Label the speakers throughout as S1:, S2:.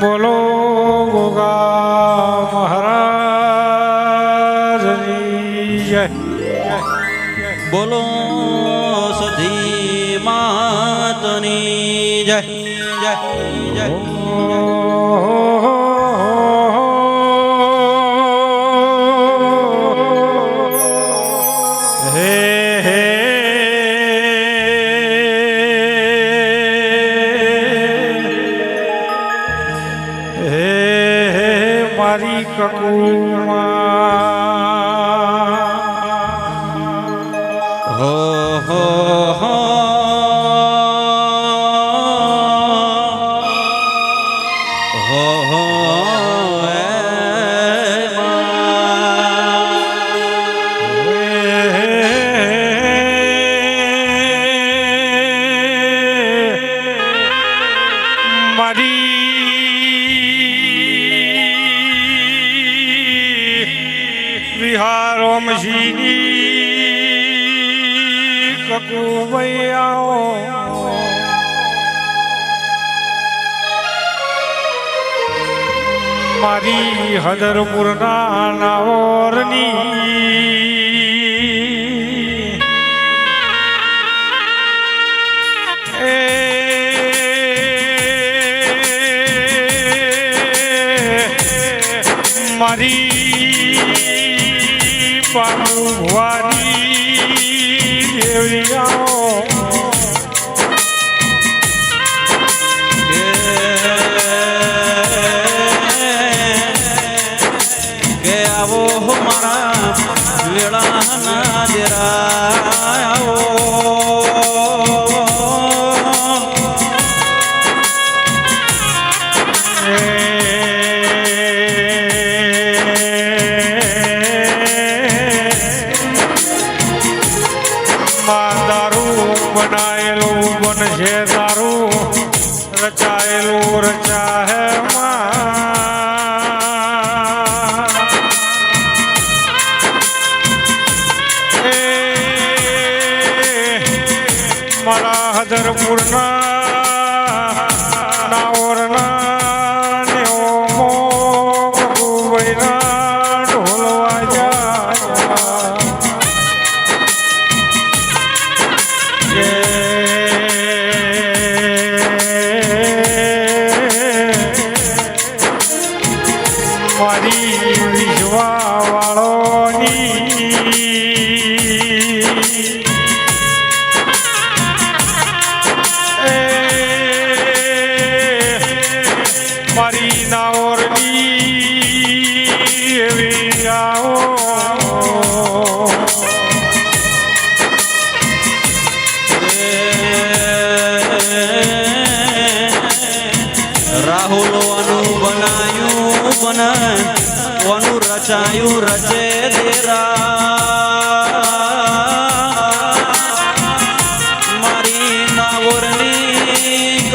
S1: બોલો ગોગા મહારાજ જય.
S2: બોલો
S1: મારી
S2: પણ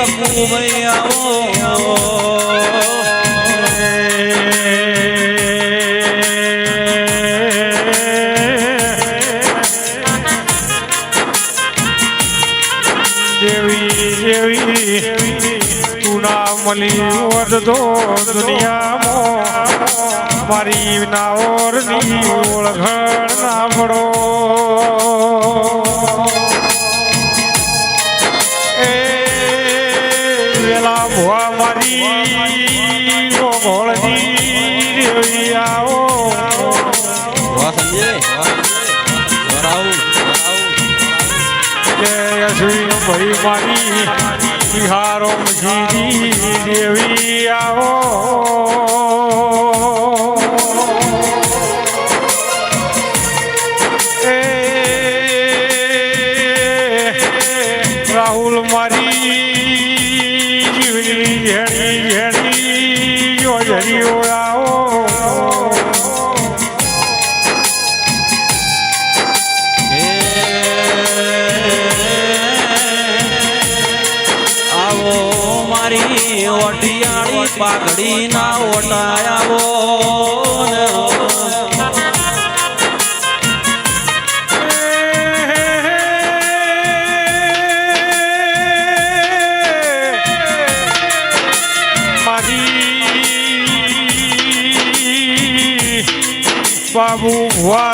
S2: કપૂ
S1: ભૈયા મળી વધતો દુનિયામાં. મારી ના ઓરની ઓળખણ ના પડો લક્ષ્મી ભાઈ મારી બિહારો દેવી આવો
S2: Wow.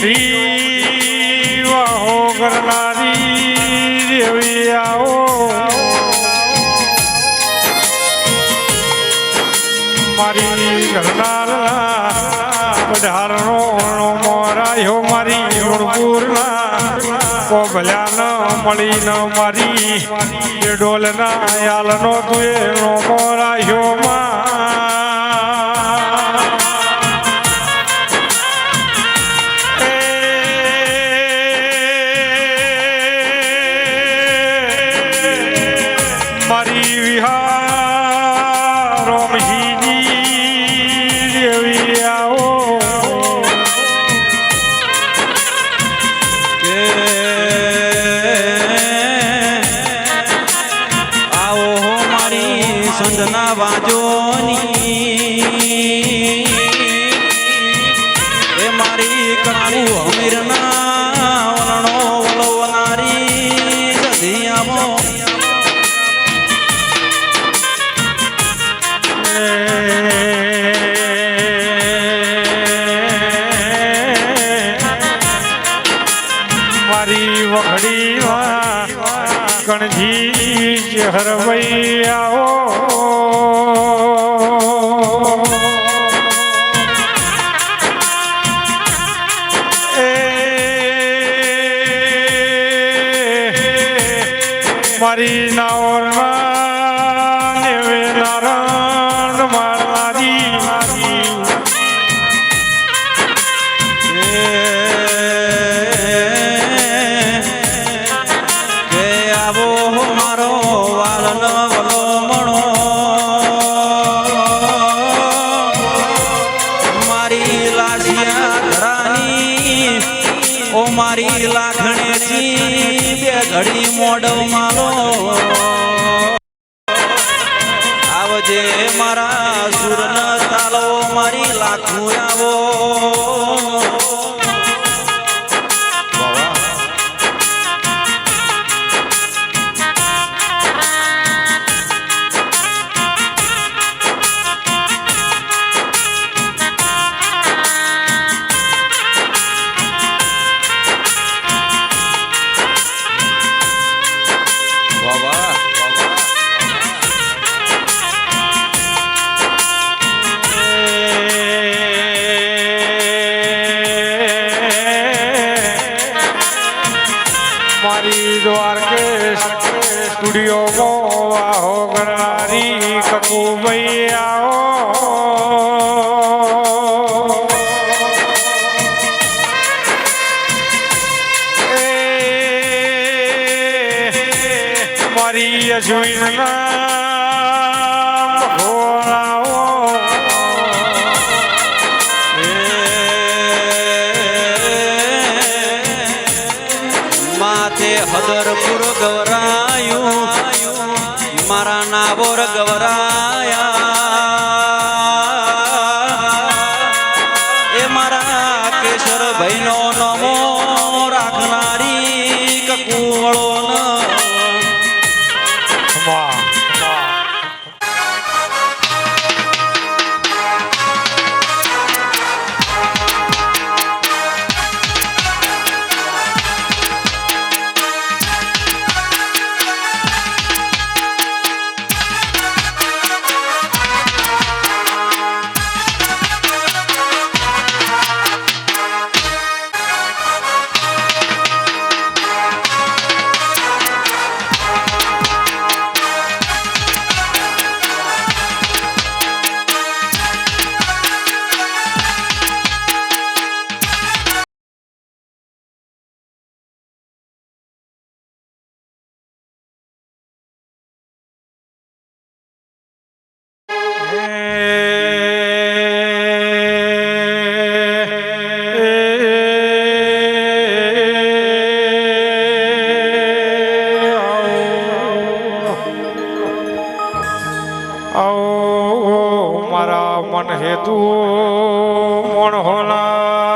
S2: મોટી વાહો કરનારી દેવી આવો. મારી ઘરનારના પધારણો મોરાયો, મારી ગુરપુરના કો ભલા ન મળી ન મારી ડોલના યાલનો તુએ મોરાયો, માં
S1: हरि
S2: विहार ઘડી કણજી હરવૈયાઓ મારી
S1: લાખણે બે ઘડી મોડવ મારો
S2: માથે હદરપુર ગવરાયું. મારા નાવોર ગવરાયા મન હેતુ મણ હોના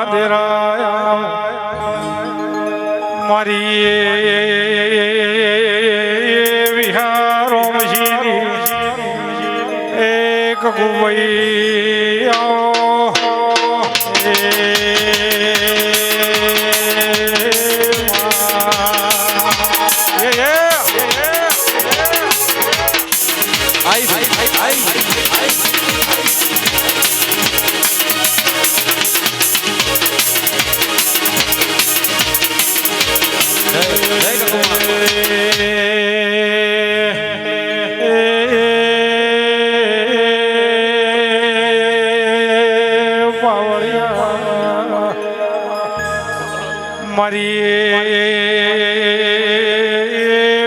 S2: મારી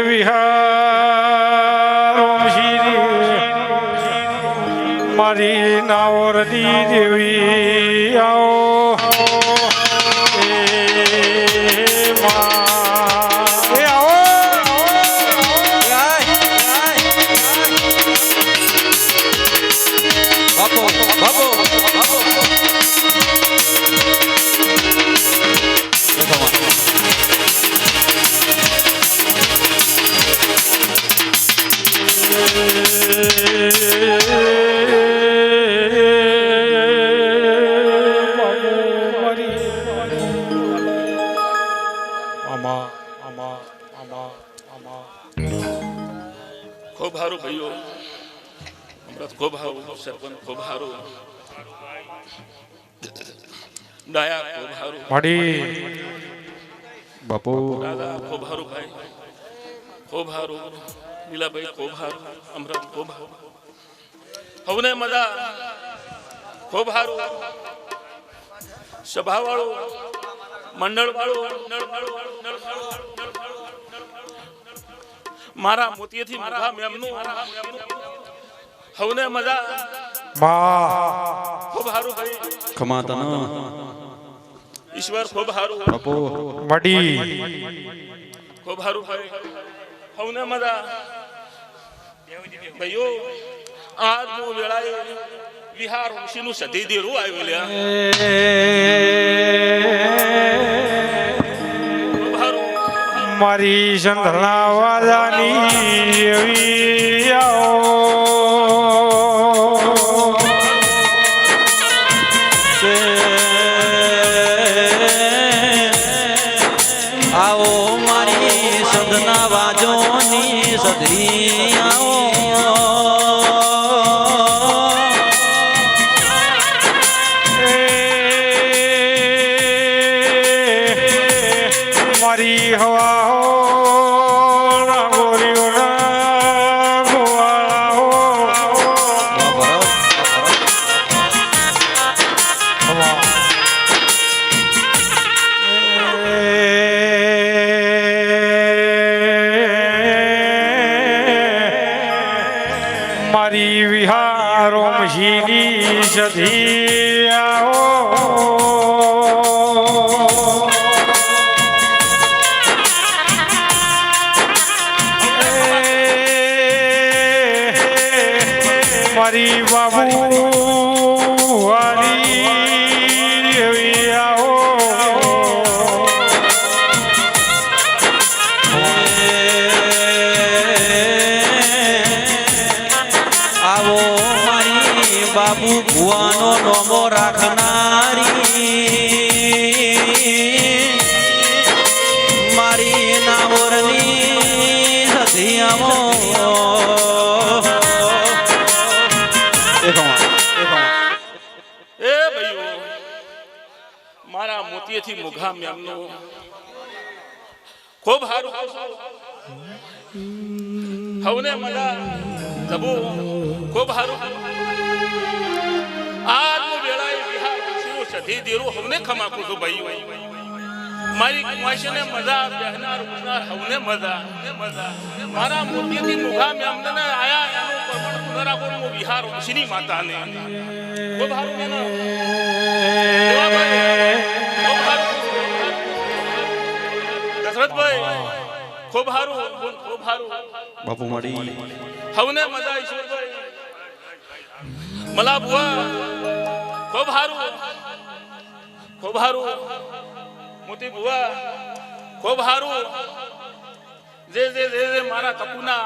S2: વિહાર
S1: મરી નાવર દેવી
S3: ખૂબ સારું ભાઈઓ અમૃત ખૂબ સારું સરપંચ ખૂબ સારું ડાયા ખૂબ સારું
S1: મળી
S2: બાપુ.
S3: દાદા ખૂબ સારું ભાઈ. ખૂબ સારું લીલાભાઈ કોભાર સારું કોભાર હવને મજા ખૂબ સારું સભાવાળું મંડળવાળું મારા મોતીથી મારા મેમનું. હવને મજા
S1: બા
S3: ખૂબ હારું ભાઈ.
S2: કમાતા તન.
S3: ઈશ્વર ખૂબ
S2: હારું
S1: મળી
S3: ખૂબ હારું ભાઈ. હવને મજા ભાઈઓ આજ હું વેળાએ વિહાર ઋષિનું સધી દેરું આવ્યું લ્યા
S1: મારી સંધના વાદાની આવો.
S2: આવો મારી મારી વિહારો મશીની સધી આવો મારી બાબુ
S3: એ ભાઈઓ મારા મોતીએથી મુઘા મેમનું ખૂબ સારું હવને મજા જબુ ખૂબ સારું આ વેળાએ વિહાર સધી દેરું હવને ખમાકું છું ભાઈઓ મારી કમાશને મજા બહેનાર ઉનાર હવને મજા મજા મારા મોતીએથી મુઘા મેમને આયા એનું પરમણ પુનરાકોર હું વિહાર શ્રી માતાને. ખૂબ મેના દશરથભાઈ ખૂબ હારું ખૂબ હારું
S1: બાપુ મારી.
S3: હવને મજા ઈશ્વરભાઈ. મલા બુઆ ખૂબ હારું ખૂબ સારું. મોતી બુવા ખૂબ સારું જે જે જે જે મારા તપુના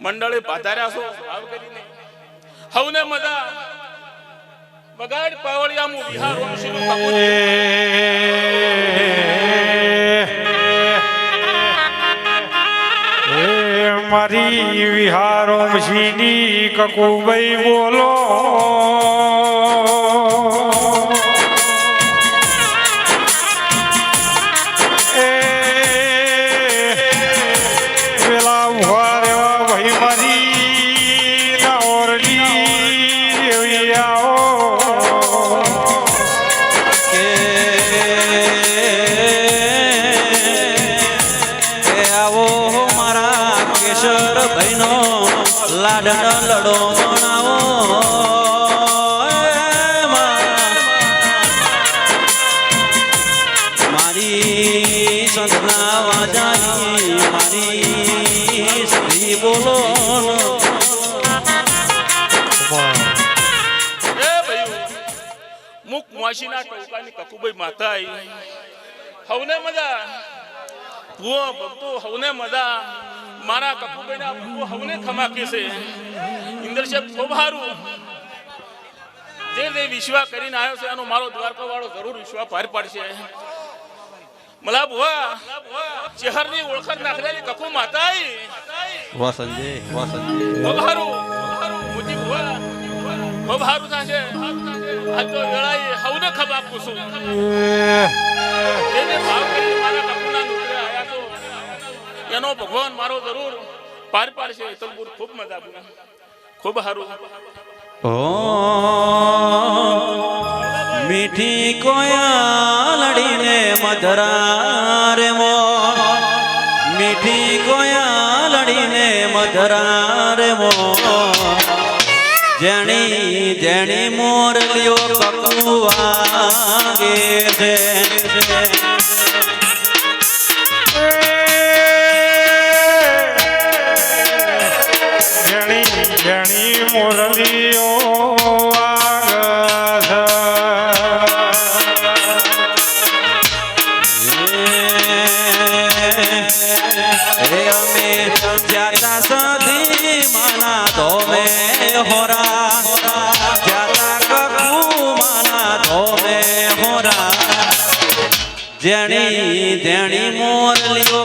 S3: મંડળે પાધાર્યા છો, આવ કરીને. હવને મજા. બગાડ પાવળિયા મુ બિહાર વંશીનું કપૂર
S2: એ મારી વિહારો મશીની કકુભાઈ બોલો.
S3: મોશીના ટોકાની કકુભાઈ માતા આઈ હવને મજા. ભૂવો ભક્તો હવને મજા. મારા કકુભાઈના ભૂવો હવને ખમાકે છે. ઇન્દ્રશેપ સારું જે જે વિશ્વા કરીને આવ્યો છે એનો મારો દ્વારકા વાળો જરૂર વિશ્વા પાર પાડશે. મલા ભુવા ચહેરની ઓળખાણ નાખેલી કકુ માતા આઈ
S1: વાહ સંજય વાહ સંજય
S3: સારું થશે આજ તો વેળાએ હવને ખબ આપું છું એનો ભગવાન મારો જરૂર પાર પાડશે તલબુર ખૂબ મજા આપું સારું
S1: ઓ મીઠી કોયાલડીને મધરા રે મો મીઠી કોયાલડીને મધરા રે મો જેણી જેણી મોરલીઓ કકુવાગે છે
S2: ઘણી ઘણી મુરલીઓ.
S1: રે અમે જાતા સધી માના ધોમે હોરા જેણી જેણી મોરલીઓ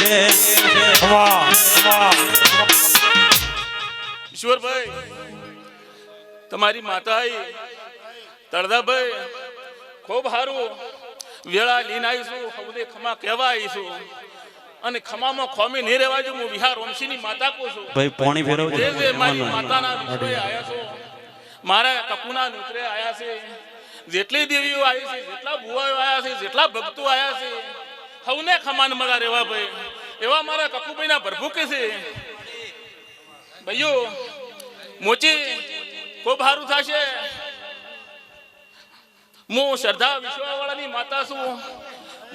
S1: છે
S2: વાહ વાહ
S3: ઈશ્વરભાઈ તમારી માતા આઈ તળદાભાઈ ખૂબ સારું વેળા લઈને આવીશું સૌને ખમા કહેવા આવીશું અને ખમામાં ખોમી નહીં રહેવા જો હું વિહાર વંશીની માતા કહું છું.
S1: ભાઈ પાણી ફેરવજો
S3: જે મારી માતાના આયા છો મારા કપુના નુતરે આયા છે જેટલી દેવીઓ આવી છે જેટલા ભુવાઓ આવ્યા છે જેટલા ભક્તો આવ્યા છે સૌને ખમાન મારા રેવા ભાઈ. એવા મારા કપુભાઈના ભરભૂકે છે. ભાઈઓ મોચી ખૂબ સારું થશે. હું શ્રદ્ધા વિશ્વાવાળાની માતા છું.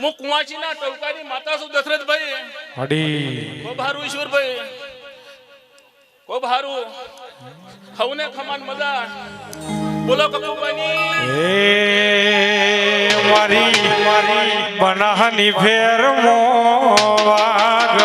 S3: હું કુંવાચીના ટવકાની માતા છું દશરથભાઈ.
S2: અડી
S3: ખૂબ સારું ઈશ્વરભાઈ. ખૂબ સારું. સૌને ખમાન મજા બોલો
S2: કપુવાની મારી મારી બનાહની ફેર મો વાગ